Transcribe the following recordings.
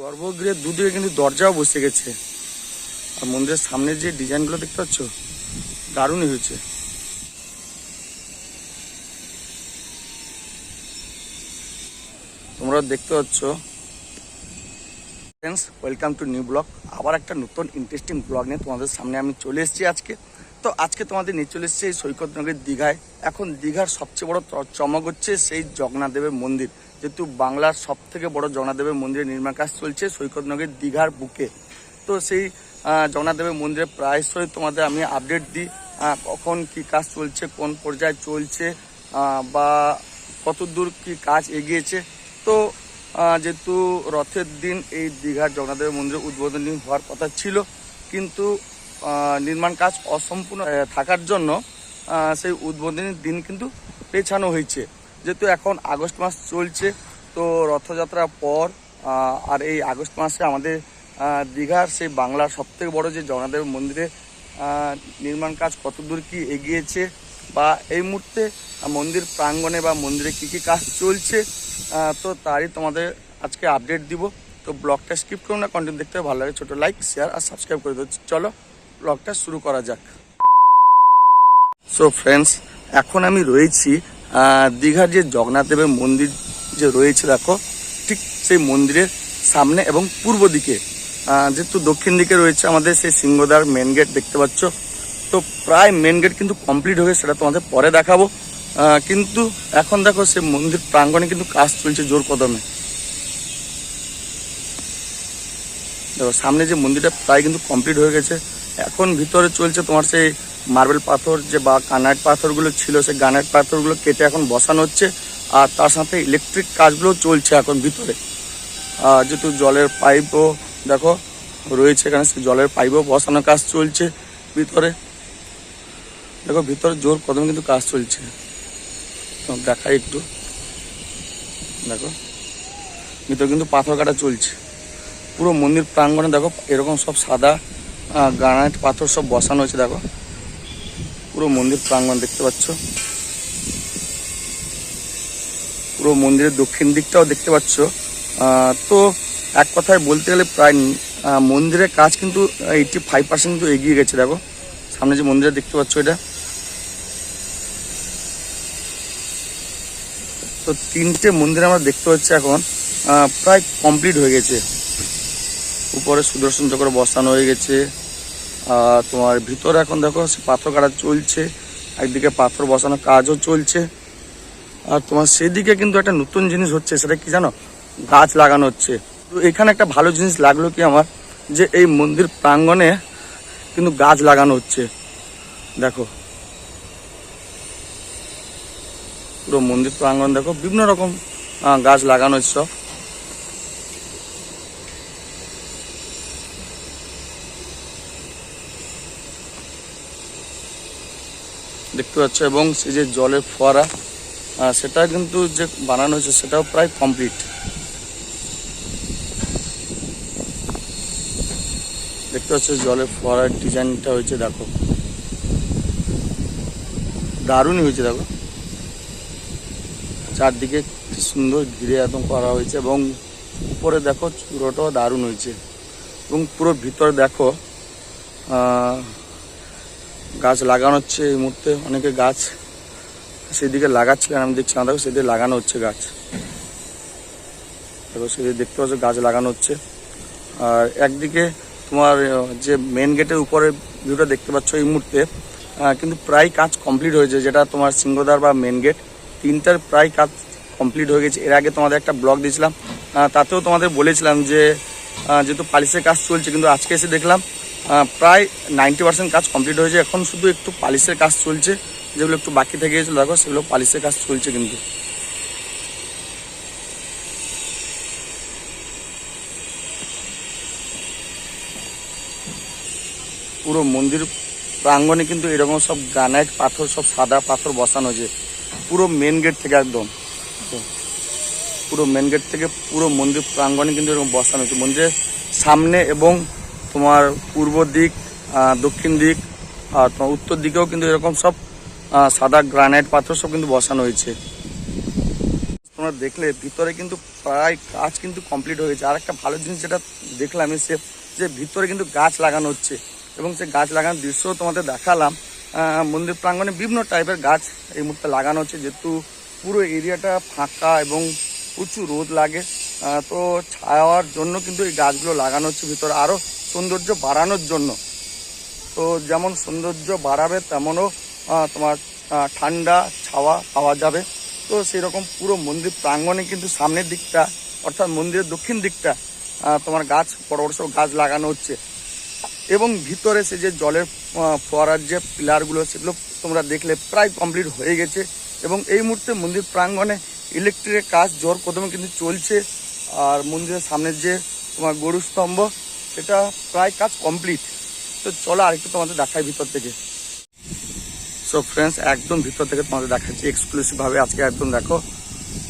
গর্ভগৃহের দুদিকে কিন্তু দরজাও বসে গেছে। আর মন্দিরের সামনে যে ডিজাইনগুলো দেখতে পাচ্ছ, দারুণই হয়েছে। তোমরা দেখতে পাচ্ছ friends welcome to new blog আবার একটা নতুন ইন্টারেস্টিং ব্লগ নিয়ে তোমাদের সামনে আমি চলে এসেছি আজকে। তো আজকে তোমাদের নিয়ে চলে এসেছি এই সৈকতনগরের দীঘায়। এখন দীঘার সবচেয়ে বড় চমক হচ্ছে সেই জগন্নাথ দেবের মন্দির। যেহেতু বাংলার সব থেকে বড় জগন্নাথ দেবের মন্দিরের নির্মাণ কাজ চলছে সৈকতনগরের দীঘার বুকে। তো সেই আহ, জগন্নাথ দেবের মন্দিরে প্রায়শই তোমাদের আমি আপডেট দিই কখন কি কাজ চলছে কোন পর্যায়ে চলছে বা কত দূর কী কাজ এগিয়েছে। তো যেহেতু রথের দিন এই দীঘার জগন্নাথদেবের মন্দিরের উদ্বোধনী হওয়ার কথা ছিল কিন্তু নির্মাণ কাজ অসম্পূর্ণ থাকার জন্য সেই উদ্বোধনীর দিন কিন্তু পেছানো হয়েছে। যেহেতু এখন আগস্ট মাস চলছে, তো রথযাত্রার পর আর এই আগস্ট মাসে আমাদের দীঘার সেই বাংলার সবথেকে বড় যে জগন্নাথদেব মন্দিরে নির্মাণ কাজ কতদূর কি এগিয়েছে বা এই মুহূর্তে মন্দির প্রাঙ্গণে বা মন্দিরে কি কি কাজ চলছে তো তারই তোমাদের আজকে আপডেট দিব। তো ব্লগটা স্কিপ করুন না কন্টেন্ট দেখতে ভালো লাগে, ছোটো লাইক শেয়ার আর সাবস্ক্রাইব করে দেবো চলো ব্লগটা শুরু করা যাক। সো ফ্রেন্ডস এখন আমি রয়েছি দীঘার যে জগন্নাথ দেবের মন্দির যে রয়েছে, দেখো, ঠিক সেই মন্দিরের সামনে এবং পূর্ব দিকে। যেহেতু দক্ষিণ দিকে রয়েছে আমাদের সেই সিংহদার মেন গেট দেখতে পাচ্ছ। তো প্রায় মেন গেট কিন্তু কমপ্লিট হয়ে সেটা তোমাদের পরে দেখাবো। কিন্তু এখন দেখো সে মন্দির প্রাঙ্গণে কিন্তু কাজ চলছে জোর কদমে। দেখো, সামনে যে মন্দিরটা প্রায় কিন্তু কমপ্লিট হয়ে গেছে। এখন ভিতরে চলছে তোমার সেই মার্বেল পাথর যে বা গ্রানাইট পাথরগুলো ছিল, সেই গ্রানাইট পাথরগুলো কেটে এখন বসানো হচ্ছে। আর তার সাথে ইলেকট্রিক কাজগুলো চলছে এখন ভিতরে। আর যেহেতু জলের পাইপও দেখো, রয়েছে এখানে, সেই জলের পাইপও বসানোর কাজ চলছে ভিতরে। দেখো, ভিতরে জোর কদম কিন্তু কাজ চলছে। দেখাই একটু। দেখো, ভিতরে কিন্তু পাথর কাটা চলছে। পুরো মন্দির প্রাঙ্গণে দেখো, এরকম সব সাদা গ্রানাইট পাথর সব বসানো হয়েছে, দেখো। পুরো মন্দির প্রাঙ্গণ দেখতে পাচ্ছ। পুরো মন্দিরের দক্ষিণ দিকটাও দেখতে পাচ্ছ। তো এক কথায় বলতে গেলে প্রায় মন্দিরের কাজ কিন্তু এইটি ফাইভ পার্সেন্ট কিন্তু এগিয়ে গেছে, দেখো। সামনে যে মন্দিরে দেখতে পাচ্ছ এটা। তো তিনটে মন্দির আমরা দেখতে পাচ্ছি এখন প্রায় কমপ্লিট হয়ে গেছে। উপরে সুদর্শন চক্র বসানো হয়ে গেছে। তোমার ভিতরে এখন দেখো পাথর কাটা চলছে, একদিকে পাথর বসানোর কাজও চলছে। আর তোমার সেদিকে কিন্তু একটা নতুন জিনিস হচ্ছে, সেটা কি জানো? গাছ লাগানো হচ্ছে। তো এখানে একটা ভালো জিনিস লাগল কি আমার, যে এই মন্দির প্রাঙ্গণে কিন্তু গাছ লাগানো হচ্ছে। দেখো। পুরো মন্দির প্রাঙ্গণ দেখো, বিভিন্ন রকম গাছ লাগানো হচ্ছে সব। পাচ্ছ এবং সেই যে জলের ফোয়ারা সেটা কিন্তু যে বানানো হয়েছে সেটাও প্রায় কমপ্লিট দেখতে পাচ্ছ জলের ফোয়ারার ডিজাইনটা হয়েছে, দেখো। দারুণই হয়েছে, দেখো। চারদিকে কি সুন্দর ঘিরে একদম করা হয়েছে এবং উপরে দেখো চূড়োটাও দারুণ হয়েছে। এবং পুরো ভিতরে দেখো গাছ লাগানো হচ্ছে এই মুহূর্তে, অনেকে গাছ সেদিকে লাগাচ্ছিলেন আমি দেখছি না, দেখো সেদিকে লাগানো হচ্ছে গাছ। দেখো সেদিকে দেখতে পাচ্ছ গাছ লাগানো হচ্ছে। আর একদিকে তোমার যে মেন গেটের উপরে ভিউটা দেখতে পাচ্ছ এই মুহূর্তে কিন্তু প্রায় কাজ কমপ্লিট হয়েছে, যেটা তোমার সিংহদ্বার বা মেন গেট তিনটার প্রায় কাজ কমপ্লিট হয়ে গেছে। এর আগে তোমাদের একটা ব্লগ দিয়েছিলাম তাতেও তোমাদের বলেছিলাম যে যেহেতু পালিশের কাজ চলছে, কিন্তু আজকে এসে দেখলাম প্রায় নাইনটি পার্সেন্ট কাজ কমপ্লিট হয়েছে। এখন শুধু একটু পালিশের কাজ চলছে, যেগুলো একটু বাকি থেকে গেছিল, দেখো সেগুলো পালিশের কাজ চলছে কিন্তু। পুরো মন্দির প্রাঙ্গণে কিন্তু এরকম সব গ্রানাইট পাথর, সব সাদা পাথর বসানো হয়েছে। পুরো মেন গেট থেকে একদম। পুরো মেন গেট থেকে পুরো মন্দির প্রাঙ্গণে কিন্তু এরকম বসানো হয়েছে। মন্দিরের সামনে এবং তোমার পূর্ব দিক দক্ষিণ দিক, আর তোমার উত্তর দিকেও কিন্তু এরকম সব সাদা গ্রানাইট পাথর সব কিন্তু বসানো হয়েছে। তোমরা দেখলে ভিতরে কিন্তু প্রায় কাজ কিন্তু কমপ্লিট হয়েছে। আর একটা ভালো জিনিস যেটা দেখলাম সে যে ভিতরে কিন্তু গাছ লাগানো হচ্ছে। এবং সে গাছ লাগানোর দৃশ্য তোমাদের দেখালাম। মন্দির প্রাঙ্গণে বিভিন্ন টাইপের গাছ এই মুহূর্তে লাগানো হচ্ছে। যেহেতু পুরো এরিয়াটা ফাঁকা এবং প্রচুর রোদ লাগে তো ছায়ার জন্য কিন্তু এই গাছগুলো লাগানো হচ্ছে ভিতরে। আরও সৌন্দর্য বাড়ানোর জন্য। তো যেমন সৌন্দর্য বাড়াবে, তেমনও তোমার ঠান্ডা ছাওয়া পাওয়া যাবে। তো সেই রকম পুরো মন্দির প্রাঙ্গণে কিন্তু সামনের দিকটা, অর্থাৎ মন্দিরের দক্ষিণ দিকটা তোমার গাছ, বড় বড় সব গাছ লাগানো হচ্ছে। এবং ভিতরে সে যে জলের ফোয়ারার যে পিলারগুলো, সেগুলো তোমরা দেখলে প্রায় কমপ্লিট হয়ে গেছে। এবং এই মুহূর্তে মন্দির প্রাঙ্গণে ইলেকট্রিকের কাজ জোর কদমে কিন্তু চলছে। আর মন্দিরের সামনের যে তোমার গরু স্তম্ভ সেটা প্রায় কাজ কমপ্লিট তো চলো আরেকটু তোমাদের দেখাই ভিতর থেকে। সো ফ্রেন্ডস একদম ভিতর থেকে তোমাদের দেখাচ্ছি এক্সক্লুসিভভাবে আজকে একদম দেখো।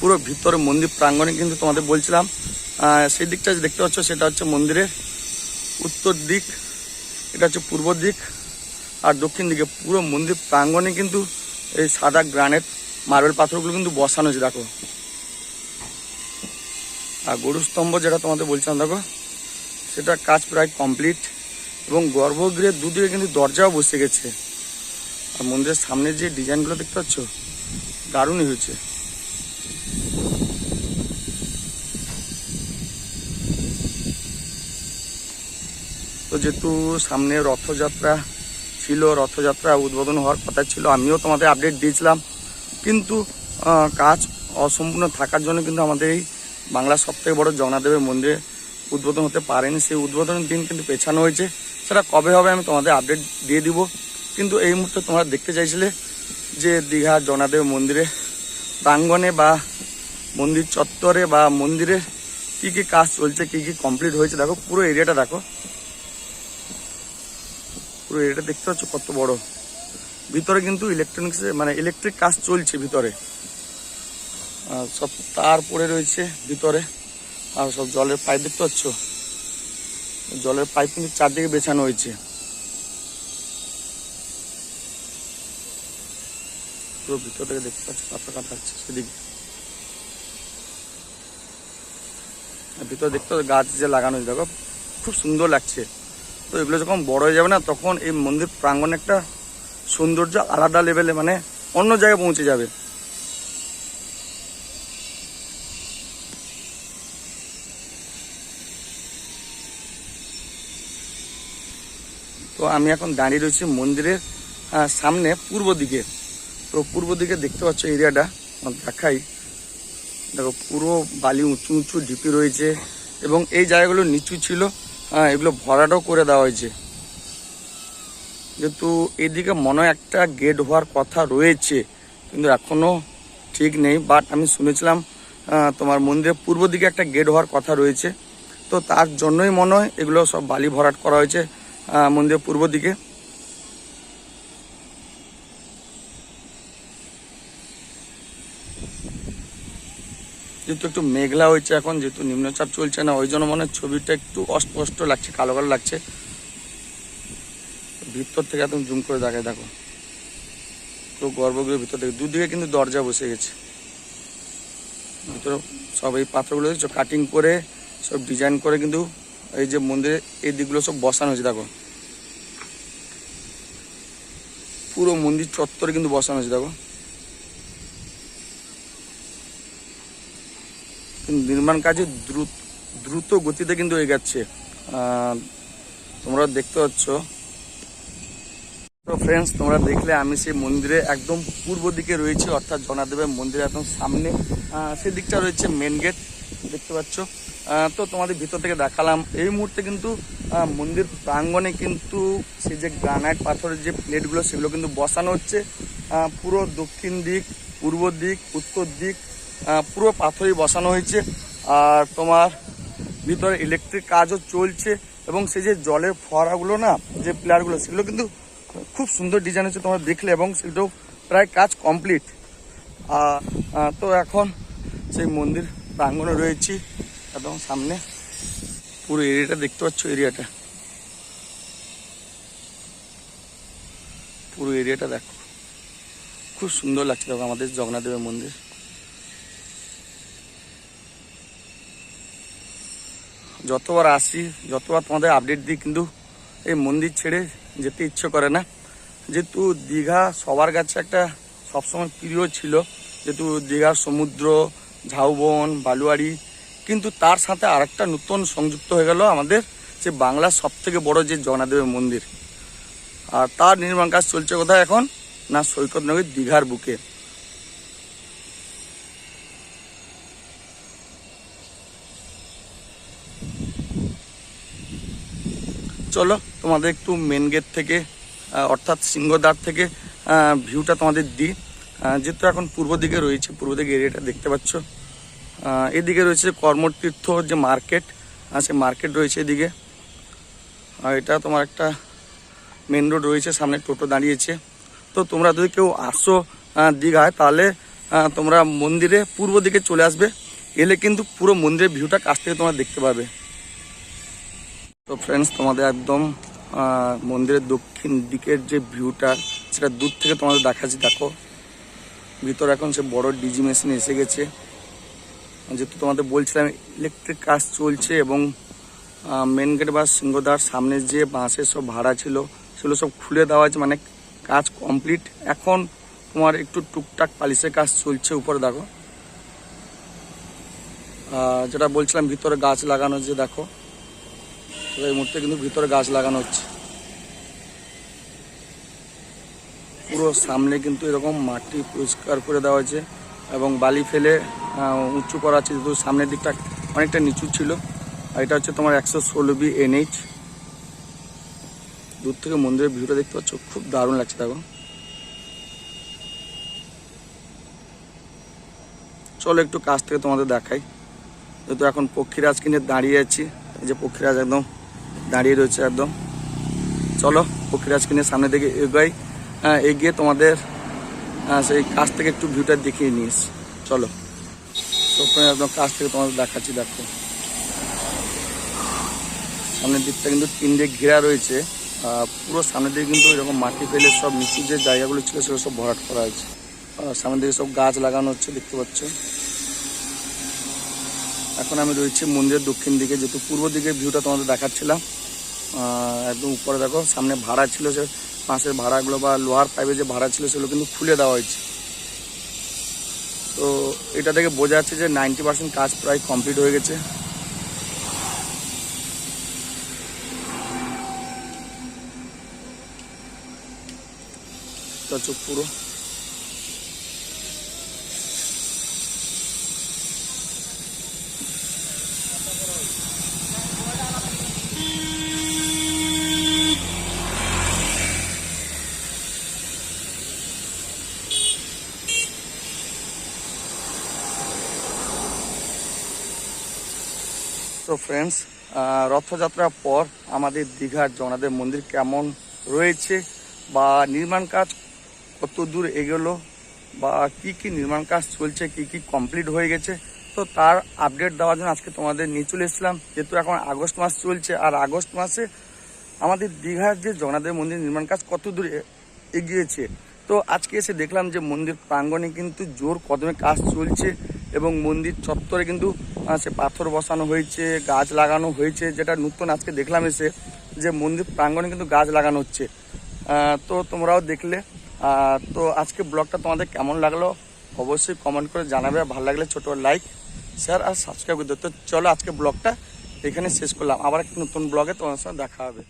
পুরো ভিতরে মন্দির প্রাঙ্গণে কিন্তু তোমাদের বলছিলাম। সেই দিকটা যে দেখতে পাচ্ছ সেটা হচ্ছে মন্দিরের উত্তর দিক, এটা হচ্ছে পূর্ব দিক আর দক্ষিণ দিকে। পুরো মন্দির প্রাঙ্গণে কিন্তু এই সাদা গ্রানাইট মার্বেল পাথরগুলো কিন্তু বসানো হয়েছে দেখো। আর গরু স্তম্ভ যেটা তোমাদের বলছিলাম, দেখো। সেটা কাজ প্রায় কমপ্লিট এবং গর্ভগৃহের দুদিকে কিন্তু দরজাও বসে গেছে। আর মন্দিরের সামনে যে ডিজাইনগুলো দেখতে পাচ্ছ, দারুণই হয়েছে। তো যেহেতু সামনে রথযাত্রা ছিল, রথযাত্রা উদ্বোধন হওয়ার কথা ছিল, আমিও তোমাদের আপডেট দিয়েছিলাম। কিন্তু কাজ অসম্পূর্ণ থাকার জন্য কিন্তু আমাদের এই বাংলার সবথেকে বড় জগন্নাথদেবের মন্দিরে উদ্বোধন হতে পারেনি, সেই উদ্বোধনের দিন কিন্তু পেছানো হয়েছে। সেটা কবে হবে আমি তোমাদের আপডেট দিয়ে দিব। কিন্তু এই মুহূর্তে তোমরা দেখতে চাইছিলে যে দীঘা জনাদেব মন্দিরে, প্রাঙ্গণে বা মন্দির চত্বরে বা মন্দিরে কি কি কাজ চলছে, কি কি কমপ্লিট হয়েছে, দেখো, পুরো এরিয়াটা দেখো। পুরো এরিয়াটা দেখতে পাচ্ছ কত বড়। ভিতরে কিন্তু ইলেকট্রনিক্স মানে ইলেকট্রিক কাজ চলছে ভিতরে। সব তার পড়ে রয়েছে ভিতরে। আর সব জলের পাইপ দেখতে পাচ্ছ? জলের পাইপ কিন্তু চারদিকে বেছানো হয়েছে। পুরো ভিতর থেকে দেখতে পাচ্ছ, কাঁথা কাঁথা আছে সেদিকে। ভিতরে দেখতে পাচ্ছ, গাছ যে লাগানো হয়েছে, দেখো, খুব সুন্দর লাগছে। তো এগুলো যখন বড় হয়ে যাবে না, তখন এই মন্দির প্রাঙ্গণে একটা সৌন্দর্য আলাদা লেভেলে মানে অন্য জায়গায় পৌঁছে যাবে। তো আমি এখন দাঁড়িয়ে রয়েছি মন্দিরের সামনে পূর্ব দিকে। তো পূর্ব দিকে দেখতে পাচ্ছ এরিয়াটা দেখাই। দেখো, পুরো বালি উঁচু উঁচু ঢিপি রয়েছে এবং এই জায়গাগুলো নিচু ছিল এগুলো ভরাটাও করে দেওয়া হয়েছে। যেহেতু এদিকে মনে একটা গেট হওয়ার কথা রয়েছে, কিন্তু এখনও ঠিক নেই। বাট আমি শুনেছিলাম তোমার মন্দিরের পূর্ব দিকে একটা গেট হওয়ার কথা রয়েছে। তো তার জন্যই মনে হয় এগুলো সব বালি ভরাট করা হয়েছে। মন্দিরের পূর্ব দিকে। যেহেতু একটু মেঘলা হয়েছে এখন, যেহেতু নিম্নচাপ চলছে না, ওই জন্য মনে ছবিটা একটু অস্পষ্ট লাগছে, কালো কালো লাগছে। ভিতর থেকে একদম জুম করে দেখায়, দেখো। তো গর্ভগৃহের ভিতর থেকে, দুদিকে কিন্তু দরজা বসে গেছে। ভিতরে সব এই পাথরগুলো দেখছ কাটিং করে, সব ডিজাইন করে কিন্তু এই যে মন্দিরে এই দিকগুলো সব বসানো হয়েছে দেখো। পুরো মন্দির চত্বরে কিন্তু বসানো হয়েছে দেখো। নির্মাণ কাজে দ্রুত দ্রুত গতিতে কিন্তু এগাচ্ছে। আহ, তোমরা দেখতে পাচ্ছ। তো ফ্রেন্ডস তোমরা দেখলে আমি সেই মন্দিরে একদম পূর্ব দিকে রয়েছে অর্থাৎ জনাদেবের মন্দিরের একদম সামনে। আহ, সেই দিকটা রয়েছে মেন গেট দেখতে পাচ্ছ। তো তোমাদের ভিতর থেকে দেখালাম। এই মুহূর্তে কিন্তু মন্দির প্রাঙ্গণে কিন্তু সেই যে গ্রানাইট পাথরের যে প্লেটগুলো সেগুলো কিন্তু বসানো হচ্ছে। পুরো দক্ষিণ দিক, পূর্ব দিক, উত্তর দিক পুরো পাথরই বসানো হয়েছে। আর তোমার ভিতরে ইলেকট্রিক কাজও চলছে এবং সেই যে জলের ফোয়ারাগুলো না, যে প্লেয়ারগুলো সেগুলো কিন্তু খুব সুন্দর ডিজাইন হচ্ছে তোমরা দেখলে এবং সেটাও প্রায় কাজ কমপ্লিট তো এখন সেই মন্দির প্রাঙ্গণে রয়েছি। এবং সামনে পুরো এরিয়াটা দেখতে পাচ্ছ, এরিয়াটা। পুরো এরিয়াটা দেখো। খুব সুন্দর লাগছে দেখো আমাদের জগন্নাথদেবের মন্দির। যতবার আসি, যতবার তোমাদের আপডেট দিই, কিন্তু এই মন্দির ছেড়ে যেতে ইচ্ছে করে না। যেহেতু দীঘা সবার কাছে একটা সবসময় প্রিয় ছিল, যেহেতু দীঘার সমুদ্র, ঝাউবন বালুয়াড়ি কিন্তু তার সাথে আরেকটা নতুন সংযুক্ত হয়ে গেল আমাদের যে বাংলার সব থেকে বড় যে জগন্নাথদেবের মন্দির। আর তার নির্মাণ কাজ চলছে কোথায় এখন? না সৈকতনগর দীঘার বুকে। চলো, তোমাদের একটু মেন গেট থেকে অর্থাৎ সিংহদ্বার থেকে ভিউটা তোমাদের দিই। যেহেতু এখন পূর্ব দিকে রয়েছে, পূর্ব দিকে এরিয়াটা দেখতে পাচ্ছ। এদিকে রয়েছে কর্মতীর্থ যে মার্কেট সে মার্কেট রয়েছে এদিকে। আর এটা তোমার একটা মেন রোড রয়েছে, সামনে টোটো দাঁড়িয়েছে। তো তোমরা যদি কেউ আসো দীঘায়, তাহলে তোমরা মন্দিরে পূর্ব দিকে চলে আসবে। এলে কিন্তু পুরো মন্দিরের ভিউটা কাছ থেকে তোমরা দেখতে পাবে। তো ফ্রেন্ডস তোমাদের একদম মন্দিরের দক্ষিণ দিকের যে ভিউটা সেটা দূর থেকে তোমাদের দেখাচ্ছি। দেখো, ভিতরে এখন সে বড় ডিজি মেশিন এসে গেছে। যেহেতু তোমাদের বলছিলাম ইলেকট্রিক কাজ চলছে এবং মেন গেট বা সিংহদ্বার সামনে যে বাঁশের সব ভাড়া ছিল, সেগুলো সব খুলে দেওয়া হয়েছে মানে কাজ কমপ্লিট এখন তোমার একটু টুকটাক পালিশের কাজ চলছে উপরে, দেখো। যেটা বলছিলাম, ভিতরে গাছ লাগানো যে দেখো। এই মুহূর্তে কিন্তু ভিতরে গাছ লাগানো হচ্ছে। পুরো সামনে কিন্তু এরকম মাটি পরিষ্কার করে দেওয়া হয়েছে এবং বালি ফেলে উঁচু করা আছে যেহেতু সামনের দিকটা অনেকটা নিচু ছিল। আর এটা হচ্ছে তোমার একশো ষোলো বি এনএইচ। দূর থেকে মন্দিরের ভিউটা দেখতে পাচ্ছ খুব দারুণ লাগছে দেখো। চলো একটু কাছ থেকে তোমাদের দেখাই। যেহেতু এখন পক্ষীরাজকে কিনে দাঁড়িয়ে আছি যে পক্ষীরাজ একদম দাঁড়িয়ে রয়েছে একদম। চলো পক্ষীরাজকে নিয়ে সামনে দিকে আহ, এগিয়ে তোমাদের সেই কাছ থেকে একটু ভিউটা দেখিয়ে নিস। চলো। তো একদম কাছ থেকে তোমাদের দেখাচ্ছি, দেখো। সামনের দিকটা কিন্তু টিন দিয়ে ঘেরা রয়েছে। পুরো সামনের দিকে কিন্তু এরকম মাটি ফেলে সব নিচু যে জায়গাগুলো ছিল, সেগুলো সব ভরাট করা হয়েছে। সামনের দিকে সব গাছ লাগানো হচ্ছে, দেখতে পাচ্ছ। এখন আমি রয়েছি মন্দিরের দক্ষিণ দিকে, যেহেতু পূর্ব দিকের ভিউটা তোমাদের দেখাচ্ছিলাম। একদম উপরে দেখো, সামনে ভাড়া ছিল সে বাঁশের ভাড়াগুলো বা লোহার পাইপে যে ভাড়া ছিল, সেগুলো কিন্তু খুলে দেওয়া হয়েছে। তো এটা থেকে বোঝা যাচ্ছে যে নাইনটি পার্সেন্ট কাজ প্রায় কমপ্লিট হয়ে গেছে। চোখ পুরো। তো ফ্রেন্ডস রথযাত্রার পর আমাদের দীঘার জগন্নাথের মন্দির কেমন রয়েছে বা নির্মাণ কাজ কত দূর এগোলো বা কি কি নির্মাণ কাজ চলছে, কি কি কমপ্লিট হয়ে গেছে? তো তার আপডেট দেওয়ার জন্য আজকে তোমাদের নিয়ে চলে এসেছিলাম। যেহেতু এখন আগস্ট মাস চলছে, আর আগস্ট মাসে আমাদের দীঘার যে জগন্নাথের মন্দির নির্মাণ কাজ কত দূর এগিয়েছে? তো আজকে এসে দেখলাম যে মন্দির প্রাঙ্গণে কিন্তু জোর কদমে কাজ চলছে এবং মন্দির চত্বরে কিন্তু সে পাথর বসানো হয়েছে, গাছ লাগানো হয়েছে, যেটা নতুন আজকে দেখলাম এসে যে মন্দির প্রাঙ্গণে কিন্তু গাছ লাগানো হচ্ছে। তো তোমরাও দেখলে। তো আজকে ব্লগটা তোমাদের কেমন লাগল অবশ্যই কমেন্ট করে জানাবে। ভালো লাগলে ছোটো লাইক শেয়ার আর সাবস্ক্রাইব করে তো চলো আজকে ব্লগটা এখানে শেষ করলাম। আবার একটা নতুন ব্লগে তোমার সঙ্গে দেখা হবে।